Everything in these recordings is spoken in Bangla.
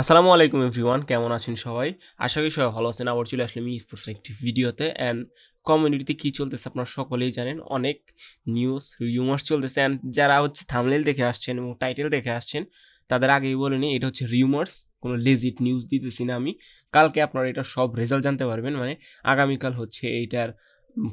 আসসালামু আলাইকুম এভরিওয়ান, কেমন আছেন সবাই? আশা করি সবাই ভালো আছেন। আবার চলে আসলাম ই স্পোর্টস একটি ভিডিওতে। অ্যান্ড কমিউনিটিতে কী চলতেছে আপনারা সকলেই জানেন। অনেক নিউজ রিউমার্স চলতেছে। অ্যান্ড যারা হচ্ছে থামলেল দেখে আসছেন এবং টাইটেল দেখে আসছেন, তাদের আগেই বলে নিই, এটা হচ্ছে রিউমার্স কোনো লেজিট নিউজ দিতেছি না আমি। কালকে আপনারা এটা সব রেজাল্ট জানতে পারবেন। মানে আগামীকাল হচ্ছে এইটার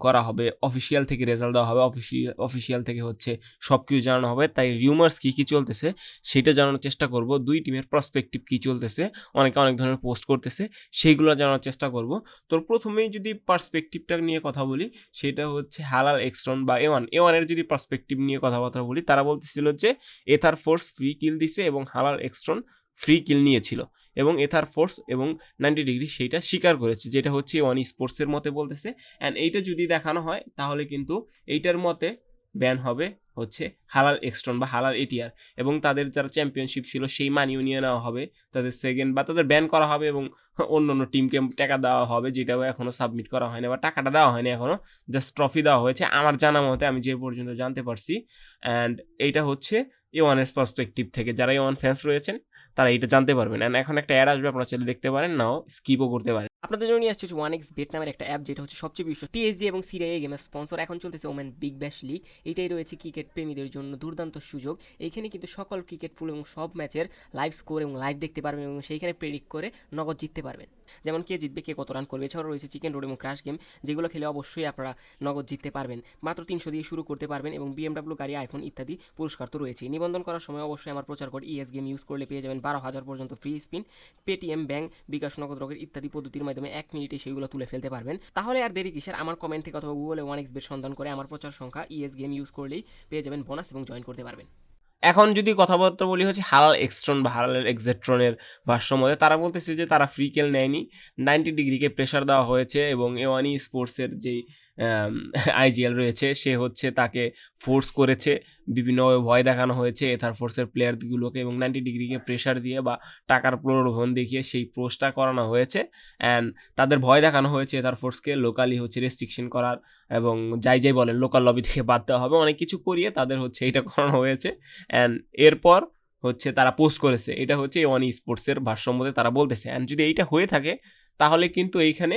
করা হবে অফিসিয়াল থেকে রেজাল্ট দেওয়া হবে অফিসিয়াল অফিসিয়াল থেকে হচ্ছে সব কিছু জানানো হবে। তাই রিউমার্স কী কী চলতেছে সেটা জানানোর চেষ্টা করব। দুই টিমের প্রসপেক্টিভ কী চলতেছে, অনেকে অনেক ধরনের পোস্ট করতেছে সেইগুলো জানানোর চেষ্টা করব। তোর প্রথমেই যদি পার্সপেক্টিভটা নিয়ে কথা বলি, সেটা হচ্ছে হালাল এক্সট্রন বা এ ওয়ান এ ওয়ানের যদি পার্সপেক্টিভ নিয়ে কথাবার্তা বলি, তারা বলতেছিল যে এথার ফোর্স ফ্রি কিল দিছে এবং হালাল এক্সট্রন ফ্রি কিল নিয়েছিল এবং এথার ফোর্স এবং নাইনটি ডিগ্রি সেইটা স্বীকার করেছে, যেটা হচ্ছে ওয়ান স্পোর্টসের মতে বলতেছে। অ্যান্ড এইটা যদি দেখানো হয়, তাহলে কিন্তু এইটার মতে ব্যান হবে হচ্ছে হালাল এক্সট্রন বা হালাল এটিআর এবং তাদের যারা চ্যাম্পিয়নশিপ ছিল, সেই মানিও নিয়ে নেওয়া হবে, তাদের সেকেন্ড বা তাদের ব্যান করা হবে এবং অন্য অন্য টিমকে টাকা দেওয়া হবে, যেটাও এখনও সাবমিট করা হয়নি বা টাকাটা দেওয়া হয়নি এখনও জাস্ট ট্রফি দেওয়া হয়েছে। আমার জানা মতে, আমি যে পর্যন্ত জানতে পারছি। অ্যান্ড এইটা হচ্ছে এ ওয়ানের পার্সপেক্টিভ থেকে, যারা এ ওয়ান ফ্যান্স রয়েছেন তারা এটা জানতে পারবেন অ্যান্ড এখন একটা অ্যাড আসবে, আপনারা চাইলে দেখতে পারেন, নাও স্কিপও করতে পারেন। আপনাদের জন্য নিয়ে আসছে ওয়ান এক্স বেট নামের একটা অ্যাপ যেটা হচ্ছে সবচেয়ে বিশ্ব টিএসজি এবং সিরিয়া গেমের স্পন্সর এখন চলতেছে ওমেন বিগ ব্যাশ লিগ এটাই রয়েছে ক্রিকেট প্রেমীদের জন্য দুর্দান্ত সুযোগ। এইখানে কিন্তু সকল ক্রিকেট ফুল এবং সব ম্যাচের লাইভ স্কোর এবং লাইভ দেখতে পারবেন এবং সেইখানে প্রেডিক্ট করে নগদ জিততে পারবেন। যেমন কে জিতবে, কে কত রান করবে, এছাড়াও রয়েছে চিকেন রোড এবং ক্রাশ গেম যেগুলো খেলে অবশ্যই আপনারা নগদ জিততে পারবেন। মাত্র তিনশো দিয়ে শুরু করতে পারবেন এবং বিএমডাব্লিউ গাড়ি আইফোন ইত্যাদি পুরস্কার তো রয়েছে নিবন্ধন করার সময় অবশ্যই আমার প্রচার কোড ইএস গেম ইউজ করলে পেয়ে যাবেন বারো হাজার পর্যন্ত free spin Paytm bank bKash Nagad Rocket ইত্যাদি পদ্ধতির মাধ্যমে এক মিনিটে সেইগুলো তুলে ফেলতে পারবেন। তাহলে আর দেরি কিসের? আমার কমেন্ট থেকে অথবা গুগলে ওয়ান এক্স বেট সন্ধান করে আমার প্রচার সংখ্যা ইএস গেম ইউজ করলেই পেয়ে যাবেন বোনাস এবং জয়েন করতে পারবেন। এখন যদি কথাবার্তা বলি হচ্ছে হালাল এক্সট্রন বা হালাল এক্সেট্রনের ভাষ্যমতে তারা বলতেছে যে তারা ফ্রি কেল নেয়নি। নাইনটি ডিগ্রিকে প্রেশার দেওয়া হয়েছে এবং এওয়ানি স্পোর্টসের যেই আইজিএল রয়েছে। সে হচ্ছে তাকে ফোর্স করেছে। বিভিন্নভাবে ভয় দেখানো হয়েছে এথার ফোর্সের প্লেয়ারগুলোকে এবং নাইনটি ডিগ্রিকে প্রেশার দিয়ে বা টাকার প্রলোভন দেখিয়ে সেই পোস্টটা করানো হয়েছে। অ্যান্ড তাদের ভয় দেখানো হয়েছে এথার ফোর্সকে লোকালি হচ্ছে রেস্ট্রিকশন করার এবং যাই যাই বলেন লোকাল লবি থেকে বাদ দেওয়া হবে। অনেক কিছু করিয়ে তাদের হচ্ছে এটা করানো হয়েছে। অ্যান্ড এরপর হচ্ছে তারা পোস্ট করেছে। এটা হচ্ছে ওয়ান স্পোর্টসের ভাষ্যমতে তারা বলতেছে। অ্যান্ড যদি এইটা হয়ে থাকে তাহলে কিন্তু এইখানে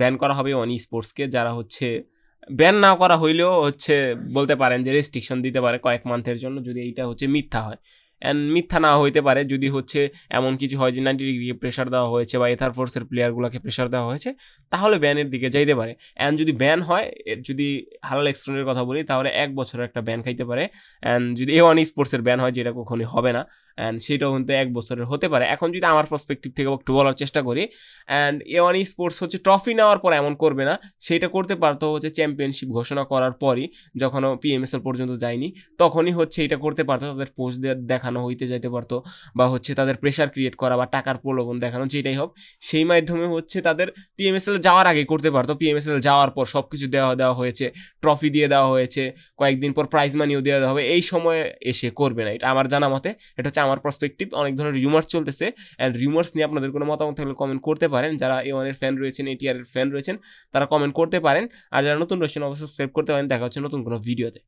ব্যান করা হবে অন স্পোর্টসকে যারা হচ্ছে ব্যান না করা হইলেও হচ্ছে বলতে পারেন যে রেস্ট্রিকশন দিতে পারে কয়েক মান্থের জন্য যদি এইটা হচ্ছে মিথ্যা হয়। অ্যান্ড মিথ্যা না হইতে পারে যদি হচ্ছে এমন কিছু হয় যে নাইনটি ডিগ্রি প্রেশার দেওয়া হয়েছে বা এথার ফোর্সের প্লেয়ারগুলোকে প্রেশার দেওয়া হয়েছে, তাহলে ব্যানের দিকে যাইতে পারে। অ্যান্ড যদি ব্যান হয় যদি হালাল এক্সট্রনের কথা বলি, তাহলে এক বছরের একটা ব্যান খাইতে পারে। অ্যান্ড যদি এ ওয়ান স্পোর্টসের ব্যান হয়, যেটা কখনোই হবে না অ্যান্ড সেটাও কিন্তু এক বছরের হতে পারে। এখন যদি আমার পার্সপেক্টিভ থেকে একটু বলার চেষ্টা করি অ্যান্ড এ ওয়ান স্পোর্টস হচ্ছে ট্রফি নেওয়ার পর এমন করবে না। সেটা করতে পারতো হচ্ছে চ্যাম্পিয়নশিপ ঘোষণা করার পরই, যখন পিএমএসএল পর্যন্ত যায়নি, তখনই হচ্ছে এটা করতে পারতো, তাদের পোস্ট দেখানো হইতে যাইতে পারতো, বা হচ্ছে তাদের প্রেশার ক্রিয়েট করা বা টাকার প্রলোভন দেখানো, যেটাই হোক, সেই মাধ্যমে হচ্ছে তাদের পিএমএসএল যাওয়ার আগে করতে পারতো। পিএমএসএল যাওয়ার পর সব কিছু দেওয়া দেওয়া হয়েছে ট্রফি দিয়ে দেওয়া হয়েছে, কয়েকদিন পর প্রাইজ মানিও দেওয়া হবে, এই সময়ে এসে করবে না। এটা আমার জানা মতে, এটা হচ্ছে আমার পার্সপেকটিভ অনেক ধরনের রিউমার্স চলতেছে অ্যান্ড রিউমার্স নিয়ে আপনাদের কোনো মতামত থাকলে কমেন্ট করতে পারেন। যারা এ ওয়ানের ফ্যান রয়েছেন এটিআর এর ফ্যান রয়েছেন, তারা কমেন্ট করতে পারেন। আর যারা নতুন রয়েছেন, অবশ্যই সাবস্ক্রাইব করতে পারেন। দেখা হচ্ছে নতুন কোনো ভিডিওতে